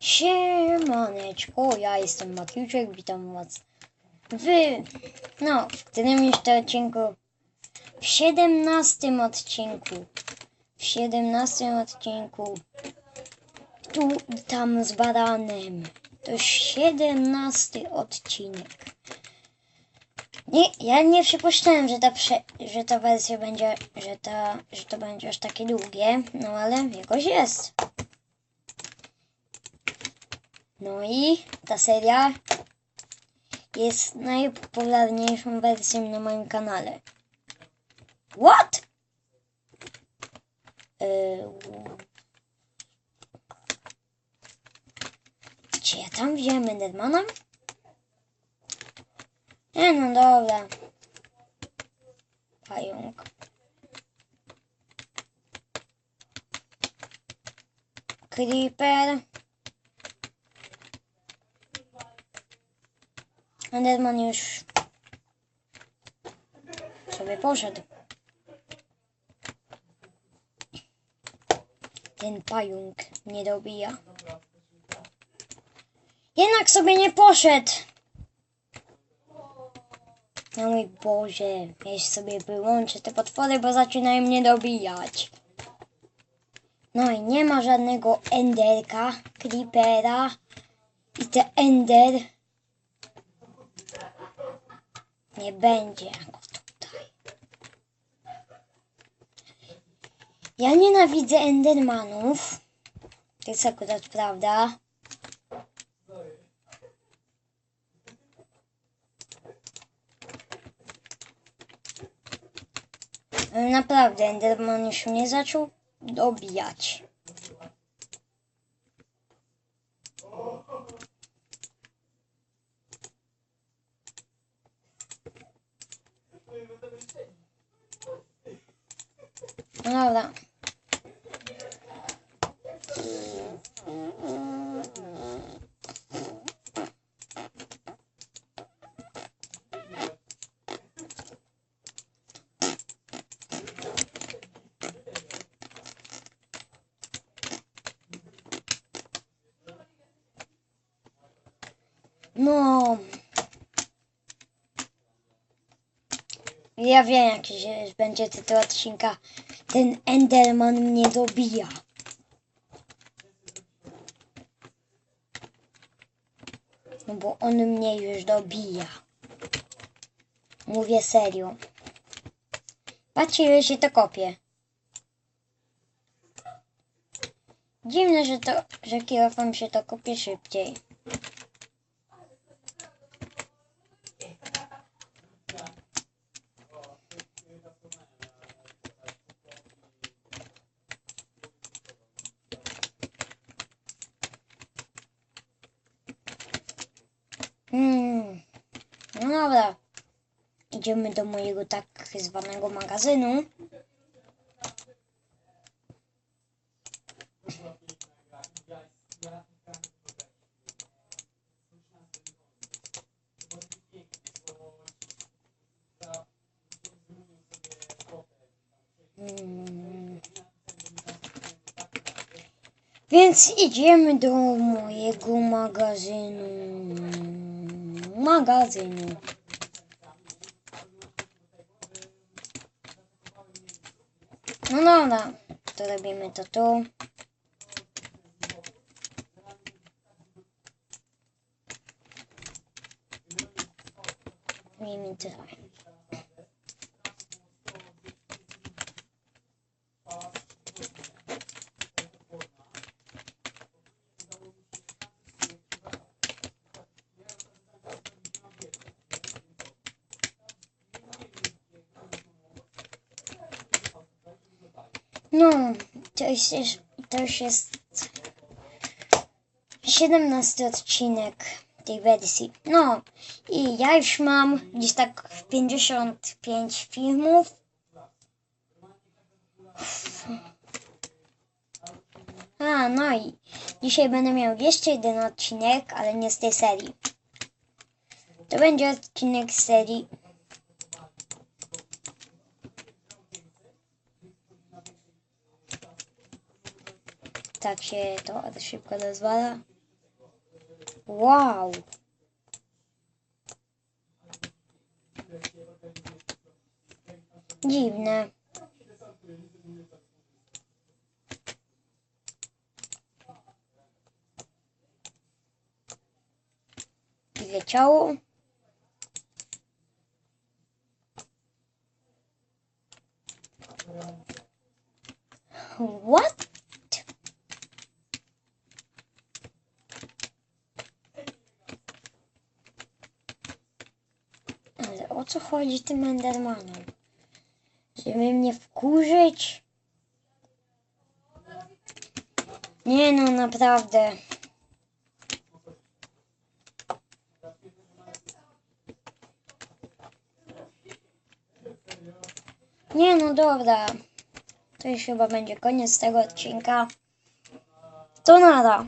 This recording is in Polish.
Siemaneczko, ja jestem Matiuszek, witam was w, no, w którymś to odcinku, w 17 odcinku, w 17 odcinku, tu, tam z baranem, to już 17 odcinek. Nie, ja nie przypuszczałem, że ta, prze, że ta wersja będzie, że, ta, że to będzie aż takie długie, no ale jakoś jest. No i ta seria jest najpopularniejszą wersją na moim kanale. What? Yy... Czy ja tam wziąłem Endermana? Nie no dobra. Pająk. Creeper. Enderman już sobie poszedł. Ten pająk nie dobija. Jednak sobie nie poszedł. No mój Boże, ja sobie wyłączę te potwory, bo zaczynają mnie dobijać. No i nie ma żadnego enderka, creepera i te ender nie będzie jako tutaj. Ja nienawidzę endermanów. To jest akurat prawda. Naprawdę, Enderman już mnie zaczął dobijać. No dobra. No. Ja wiem, jaki będzie tytuł odcinka. Ten Enderman mnie dobija. No bo on mnie już dobija. Mówię serio. Patrzcie, ile się to kopie. Dziwne, że to, że kierowcom się to kopie szybciej. Hmm. No dobra. Idziemy do mojego tak zwanego magazynu. Hmm. Więc idziemy do mojego magazynu. Magazynu. No dobra, to robimy to tu. Robimy tutaj. No, to już jest, to już jest 17 odcinek tej wersji. No, i ja już mam gdzieś tak 55 filmów. A, no i dzisiaj będę miał jeszcze jeden odcinek, ale nie z tej serii. To będzie odcinek z serii tak się to szybko rozwala. Wow! Dziwne. I leciało. What? Ale o co chodzi tym Endermanom? Żeby mnie wkurzyć? Nie no, naprawdę. Nie no, dobra. To już chyba będzie koniec tego odcinka. To nada.